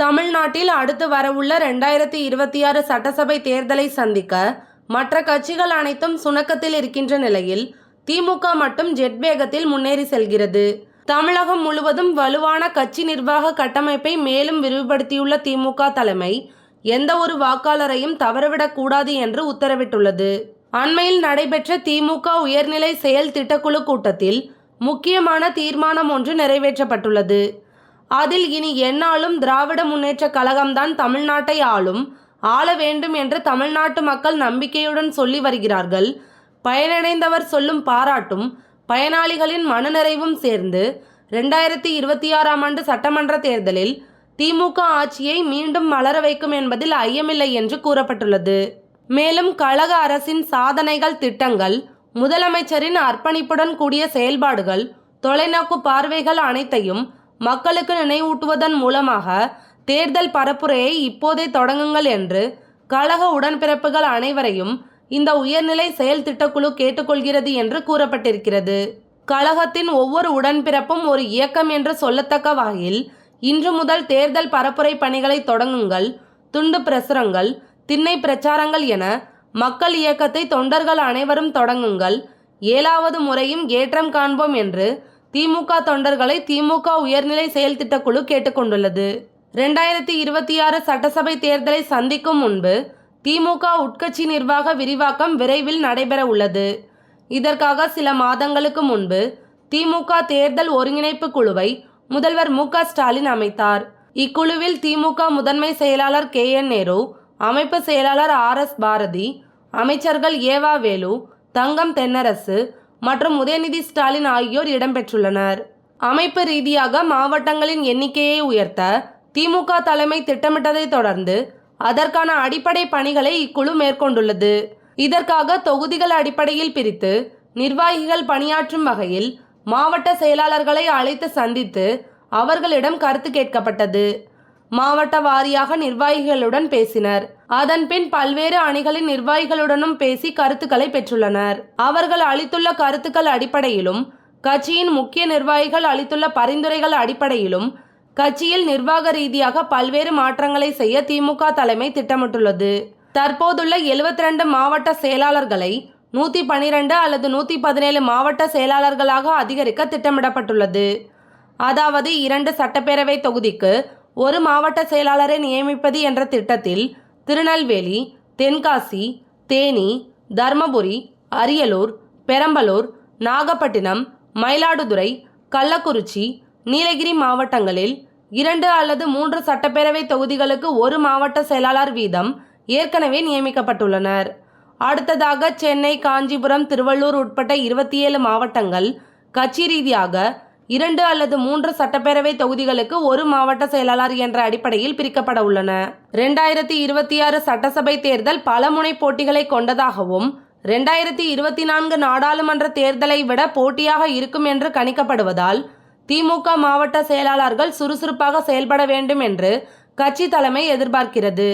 தமிழ்நாட்டில் அடுத்து வரவுள்ள ரெண்டாயிரத்தி இருபத்தி ஆறு சட்டசபை தேர்தலை சந்திக்க மற்ற கட்சிகள் அனைத்தும் சுணக்கத்தில் இருக்கின்ற நிலையில் திமுக மட்டும் ஜெட் வேகத்தில் முன்னேறி செல்கிறது. தமிழகம் முழுவதும் வலுவான கட்சி நிர்வாக கட்டமைப்பை மேலும் விரிவுபடுத்தியுள்ள திமுக தலைமை எந்த ஒரு வாக்காளரையும் தவறவிடக்கூடாது என்று உத்தரவிட்டுள்ளது. அண்மையில் நடைபெற்ற திமுக உயர்நிலை செயல் திட்டக்குழு கூட்டத்தில் முக்கியமான தீர்மானம் ஒன்று நிறைவேற்றப்பட்டுள்ளது. அதில் இனி என்னாலும் திராவிட முன்னேற்ற கழகம்தான் தமிழ்நாட்டை ஆளும். ஆள வேண்டும் என்று தமிழ்நாட்டு மக்கள் நம்பிக்கையுடன் சொல்லி வருகிறார்கள். பயனடைந்தவர் சொல்லும் பாராட்டும் பயனாளிகளின் மனநிறைவும் சேர்ந்து ரெண்டாயிரத்தி இருபத்தி ஆறாம் ஆண்டு சட்டமன்ற தேர்தலில் திமுக ஆட்சியை மீண்டும் மலர வைக்கும் என்பதில் ஐயமில்லை என்று கூறப்பட்டுள்ளது. மேலும் கழக அரசின் சாதனைகள் திட்டங்கள் முதலமைச்சரின் அர்ப்பணிப்புடன் கூடிய செயல்பாடுகள் தொலைநோக்கு பார்வைகள் அனைத்தையும் மக்களுக்கு நினைவூட்டுவதன் மூலமாக தேர்தல் பரப்புரையை இப்போதே தொடங்குங்கள் என்று கழக உடன்பிறப்புகள் அனைவரையும் இந்த உயர்நிலை செயல் திட்டக்குழு கேட்டுக்கொள்கிறது என்று கூறப்பட்டிருக்கிறது. கழகத்தின் ஒவ்வொரு உடன்பிறப்பும் ஒரு இயக்கம் என்று சொல்லத்தக்க வகையில் இன்று முதல் தேர்தல் பரப்புரை பணிகளை தொடங்குங்கள் துண்டு பிரசுரங்கள் திண்ணை பிரச்சாரங்கள் என மக்கள் இயக்கத்தை தொண்டர்கள் அனைவரும் தொடங்குங்கள். ஏழாவது முறையும் ஏற்றம் காண்போம் என்று திமுக தொண்டர்களை திமுக உயர்நிலை செயல் திட்டக்குழு கேட்டுக்கொண்டுள்ளது ரெண்டாயிரத்தி இருபத்தி ஆறு சட்டசபை தேர்தலை சந்திக்கும் முன்பு திமுக உட்கட்சி நிர்வாக விரிவாக்கம் விரைவில் நடைபெற உள்ளது. இதற்காக சில மாதங்களுக்கு முன்பு திமுக தேர்தல் ஒருங்கிணைப்பு குழுவை முதல்வர் மு க ஸ்டாலின் அமைத்தார். இக்குழுவில் திமுக முதன்மை செயலாளர் கே என் நேரு அமைப்பு செயலாளர் ஆர் எஸ் பாரதி அமைச்சர்கள் ஏவா வேலு தங்கம் தென்னரசு மற்றும் உதயநிதி ஸ்டாலின் ஆகியோர் இடம்பெற்றுள்ளனர். அமைப்பு ரீதியாக மாவட்டங்களின் எண்ணிக்கையை உயர்த்த திமுக தலைமை திட்டமிட்டதை தொடர்ந்து அதற்கான அடிப்படை பணிகளை இக்குழு மேற்கொண்டுள்ளது. இதற்காக தொகுதிகள் அடிப்படையில் பிரித்து நிர்வாகிகள் பணியாற்றும் வகையில் மாவட்ட செயலாளர்களை அழைத்து சந்தித்து அவர்களிடம் கருத்து கேட்கப்பட்டது. மாவட்ட வாரியாக நிர்வாகிகளுடன் பேசினர். அதன்பின் பல்வேறு அணிகளின் நிர்வாகிகளுடனும் பேசி கருத்துக்களை பெற்றுள்ளனர். அவர்கள் அளித்துள்ள கருத்துக்கள் அடிப்படையிலும் கட்சியின் முக்கிய நிர்வாகிகள் அளித்துள்ள பரிந்துரைகள் அடிப்படையிலும் கட்சியில் நிர்வாக ரீதியாக பல்வேறு மாற்றங்களை செய்ய திமுக தலைமை திட்டமிட்டுள்ளது. தற்போதுள்ள 72 மாவட்ட செயலாளர்களை நூற்றி பனிரெண்டு அல்லது நூற்றி பதினேழு மாவட்ட செயலாளர்களாக அதிகரிக்க திட்டமிடப்பட்டுள்ளது. அதாவது இரண்டு சட்டப்பேரவை தொகுதிக்கு ஒரு மாவட்ட செயலாளரை நியமிப்பது என்ற திட்டத்தில் திருநெல்வேலி தென்காசி தேனி தர்மபுரி அரியலூர் பெரம்பலூர் நாகப்பட்டினம் மயிலாடுதுறை கள்ளக்குறிச்சி நீலகிரி மாவட்டங்களில் இரண்டு அல்லது மூன்று சட்டப்பேரவை தொகுதிகளுக்கு ஒரு மாவட்ட செயலாளர் வீதம் ஏற்கனவே நியமிக்கப்பட்டுள்ளனர். அடுத்ததாக சென்னை காஞ்சிபுரம் திருவள்ளூர் உட்பட்ட இருபத்தி ஏழு மாவட்டங்கள் கட்சி ரீதியாக இரண்டு அல்லது மூன்று சட்டப்பேரவை தொகுதிகளுக்கு ஒரு மாவட்ட செயலாளர் என்ற அடிப்படையில் பிரிக்கப்பட உள்ளன. ரெண்டாயிரத்தி இருபத்தி ஆறு சட்டசபை தேர்தல் பல முனை போட்டிகளை கொண்டதாகவும் ரெண்டாயிரத்தி இருபத்தி நான்கு நாடாளுமன்ற தேர்தலை விட போட்டியாக இருக்கும் என்று கணிக்கப்படுவதால் திமுக மாவட்ட செயலாளர்கள் சுறுசுறுப்பாக செயல்பட வேண்டும் என்று கட்சி தலைமை எதிர்பார்க்கிறது.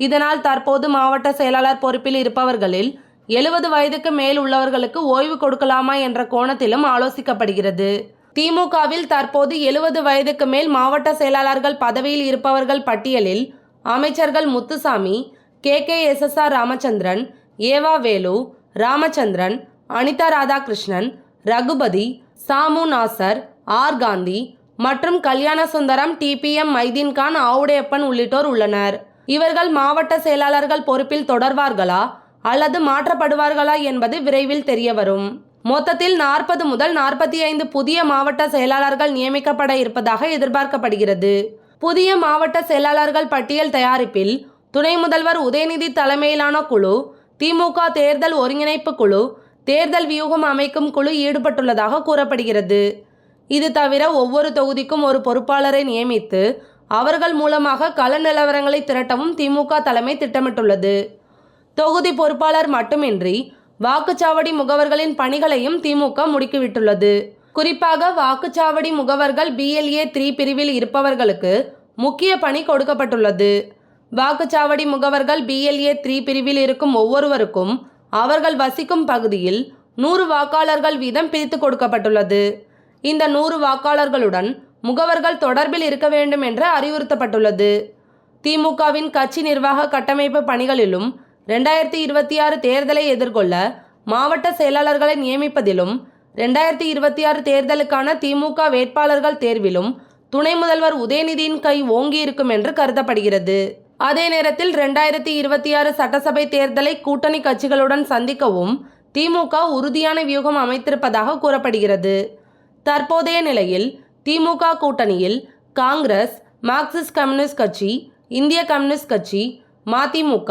இதனால் தற்போது மாவட்ட செயலாளர் பொறுப்பில் இருப்பவர்களில் எழுபது வயதுக்கு மேல் உள்ளவர்களுக்கு ஓய்வு கொடுக்கலாமா என்ற கோணத்திலும் ஆலோசிக்கப்படுகிறது. திமுகவில் தற்போது எழுபது வயதுக்கு மேல் மாவட்ட செயலாளர்கள் பதவியில் இருப்பவர்கள் பட்டியலில் அமைச்சர்கள் Muthusamy K. K. S. S. R. Ramachandran E V Velu Ramachandran Anitha Radhakrishnan Raghupathy Samu Nasar R. Gandhi மற்றும் கல்யாண சுந்தரம் டிபிஎம் மைதீன்கான் ஆவுடையப்பன் உள்ளிட்டோர் உள்ளனர். இவர்கள் மாவட்ட செயலாளர்கள் பொறுப்பில் தொடர்வார்களா அல்லது மாற்றப்படுவார்களா என்பது விரைவில் தெரியவரும். மொத்தத்தில் நாற்பது முதல் நாற்பத்தி ஐந்து புதிய மாவட்ட செயலாளர்கள் நியமிக்கப்பட இருப்பதாக எதிர்பார்க்கப்படுகிறது. புதிய மாவட்ட செயலாளர்கள் பட்டியல் தயாரிப்பில் துணை முதல்வர் உதயநிதி தலைமையிலான குழு திமுக தேர்தல் ஒருங்கிணைப்பு குழு தேர்தல் வியூகம் அமைக்கும் குழு ஈடுபட்டுள்ளதாக கூறப்படுகிறது. இது தவிர ஒவ்வொரு தொகுதிக்கும் ஒரு பொறுப்பாளரை நியமித்து அவர்கள் மூலமாக கள நிலவரங்களை திரட்டவும் திமுக தலைமை திட்டமிட்டுள்ளது. தொகுதி பொறுப்பாளர் மட்டுமின்றி வாக்குச்சாவடி முகவர்களின் பணிகளையும் திமுக முடுக்கிவிட்டுள்ளது. குறிப்பாக வாக்குச்சாவடி முகவர்கள் பிஎல்ஏ த்ரீ பிரிவில் இருப்பவர்களுக்கு முக்கிய பணி கொடுக்கப்பட்டுள்ளது. வாக்குச்சாவடி முகவர்கள் பிஎல்ஏ த்ரீ பிரிவில் இருக்கும் ஒவ்வொருவருக்கும் அவர்கள் வசிக்கும் பகுதியில் நூறு வாக்காளர்கள் வீதம் பிரித்து கொடுக்கப்பட்டுள்ளது. இந்த நூறு வாக்காளர்களுடன் முகவர்கள் தொடர்பில் இருக்க வேண்டும் என்று அறிவுறுத்தப்பட்டுள்ளது. திமுகவின் கட்சி நிர்வாக கட்டமைப்பு பணிகளிலும் ரெண்டாயிரத்தி இருபத்தி ஆறு தேர்தலை எதிர்கொள்ள மாவட்ட செயலாளர்களை நியமிப்பதிலும் ரெண்டாயிரத்தி இருபத்தி ஆறு தேர்தலுக்கான திமுக வேட்பாளர்கள் தேர்விலும் துணை முதல்வர் உதயநிதியின் கை ஓங்கி இருக்கும் என்று கருதப்படுகிறது. அதே நேரத்தில் ரெண்டாயிரத்தி இருபத்தி ஆறு சட்டசபை தேர்தலை கூட்டணி கட்சிகளுடன் சந்திக்கவும் திமுக உறுதியான வியூகம் அமைத்திருப்பதாக கூறப்படுகிறது. தற்போதைய நிலையில் திமுக கூட்டணியில் காங்கிரஸ் மார்க்சிஸ்ட் கம்யூனிஸ்ட் கட்சி இந்திய கம்யூனிஸ்ட் கட்சி மதிமுக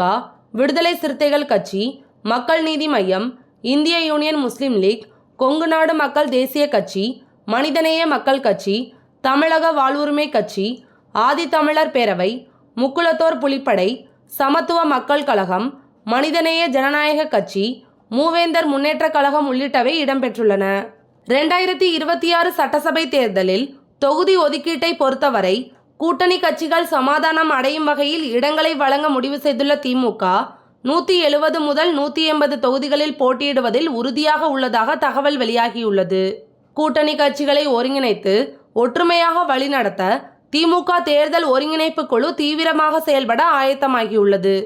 விடுதலை சிறுத்தைகள் கட்சி மக்கள் நீதி மையம் இந்திய யூனியன் முஸ்லீம் லீக் கொங்கு நாடு மக்கள் தேசிய கட்சி மனிதநேய மக்கள் கட்சி தமிழக வாழ்வுரிமை கட்சி ஆதித்தமிழர் பேரவை முக்குளத்தோர் புலிப்படை சமத்துவ மக்கள் கழகம் மனிதநேய ஜனநாயக கட்சி மூவேந்தர் முன்னேற்றக் கழகம் உள்ளிட்டவை இடம்பெற்றுள்ளன. ரெண்டாயிரத்தி இருபத்தி ஆறு சட்டசபை தேர்தலில் தொகுதி ஒதுக்கீட்டை பொறுத்தவரை கூட்டணி கட்சிகள் சமாதானம் அடையும் வகையில் இடங்களை வழங்க முடிவு செய்துள்ள திமுக நூற்றி எழுபது முதல் நூற்றி எண்பது தொகுதிகளில் போட்டியிடுவதில் உறுதியாக உள்ளதாக தகவல் வெளியாகியுள்ளது. கூட்டணி கட்சிகளை ஒருங்கிணைத்து ஒற்றுமையாக வழிநடத்த திமுக தேர்தல் ஒருங்கிணைப்பு குழு தீவிரமாக செயல்பட ஆயத்தமாகியுள்ளது.